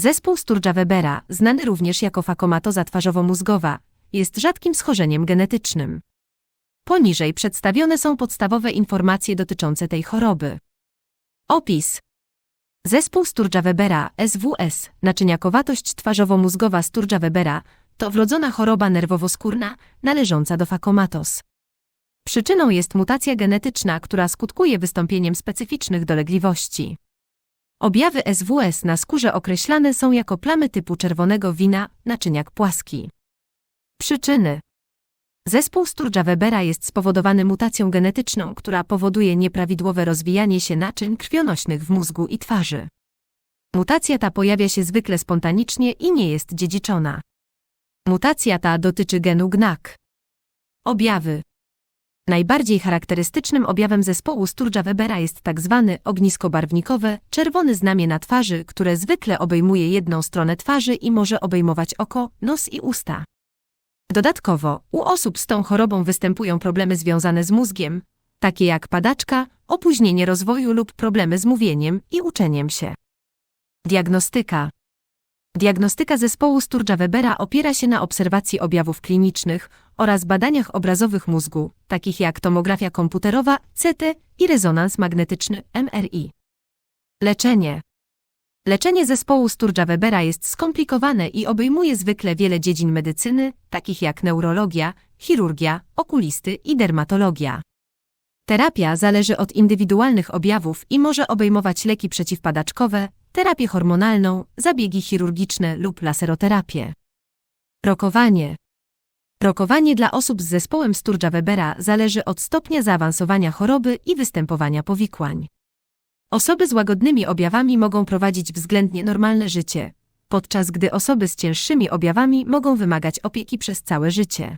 Zespół Sturgeon-Webera, znany również jako fakomatoza twarzowo-mózgowa, jest rzadkim schorzeniem genetycznym. Poniżej przedstawione są podstawowe informacje dotyczące tej choroby. Opis. Zespół Sturgeon-Webera, SWS, naczyniakowatość twarzowo-mózgowa Sturgeon-Webera, to wrodzona choroba nerwowo-skórna należąca do fakomatos. Przyczyną jest mutacja genetyczna, która skutkuje wystąpieniem specyficznych dolegliwości. Objawy SWS na skórze określane są jako plamy typu czerwonego wina, naczyniak płaski. Przyczyny Zespół Sturgeon-Webera jest spowodowany mutacją genetyczną, która powoduje nieprawidłowe rozwijanie się naczyń krwionośnych w mózgu i twarzy. Mutacja ta pojawia się zwykle spontanicznie i nie jest dziedziczona. Mutacja ta dotyczy genu GNAK. Objawy Najbardziej charakterystycznym objawem zespołu Sturgeon-Webera jest tak zwany ognisko barwnikowe, czerwone znamie na twarzy, które zwykle obejmuje jedną stronę twarzy i może obejmować oko, nos i usta. Dodatkowo, u osób z tą chorobą występują problemy związane z mózgiem, takie jak padaczka, opóźnienie rozwoju lub problemy z mówieniem i uczeniem się. Diagnostyka Diagnostyka zespołu Sturgeon-Webera opiera się na obserwacji objawów klinicznych oraz badaniach obrazowych mózgu, takich jak tomografia komputerowa, CT i rezonans magnetyczny MRI. Leczenie Leczenie zespołu Sturgeon-Webera jest skomplikowane i obejmuje zwykle wiele dziedzin medycyny, takich jak neurologia, chirurgia, okulisty i dermatologia. Terapia zależy od indywidualnych objawów i może obejmować leki przeciwpadaczkowe, terapię hormonalną, zabiegi chirurgiczne lub laseroterapię. Rokowanie Rokowanie dla osób z zespołem Sturgeon-Webera zależy od stopnia zaawansowania choroby i występowania powikłań. Osoby z łagodnymi objawami mogą prowadzić względnie normalne życie, podczas gdy osoby z cięższymi objawami mogą wymagać opieki przez całe życie.